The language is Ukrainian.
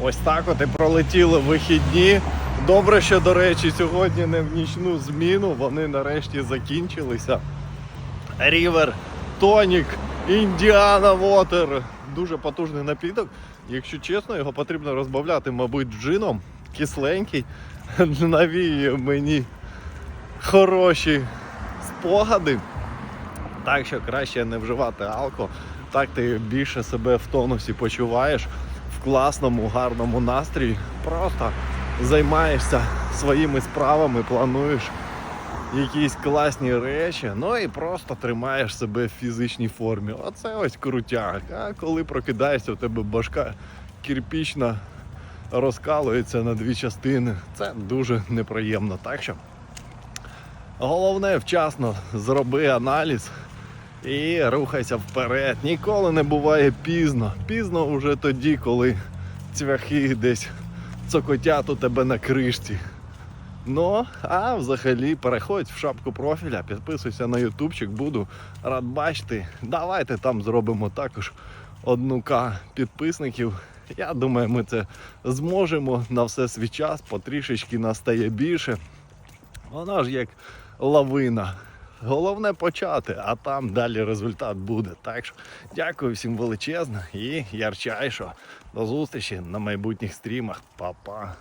Ось так от і пролетіли вихідні. Добре, що, до речі, сьогодні не в нічну зміну, вони нарешті закінчилися. Рівер, тонік, Індіана Вотер. Дуже потужний напіток. Якщо чесно, його потрібно розбавляти, мабуть, джином. Кисленький. Навіює мені хороші спогади. Так що краще не вживати алко. Так ти більше себе в тонусі почуваєш класному, гарному настрої. Просто займаєшся своїми справами, плануєш якісь класні речі, ну і просто тримаєш себе в фізичній формі. Оце ось крутяк. А коли прокидаєшся, у тебе башка кирпічна розкалується на дві частини. Це дуже неприємно. Так що головне вчасно зроби аналіз і рухайся вперед. Ніколи не буває пізно. Пізно вже тоді, коли цвяхи десь цокотять у тебе на кришці. Ну, а взагалі переходь в шапку профіля, підписуйся на ютубчик, буду рад бачити. Давайте там зробимо також одну К підписників. Я думаю, ми це зможемо на все свій час, потрішечки настає більше. Вона ж як лавина. Головне почати, а там далі результат буде. Так що дякую всім величезно і ярчайшо. До зустрічі на майбутніх стрімах. Па-па.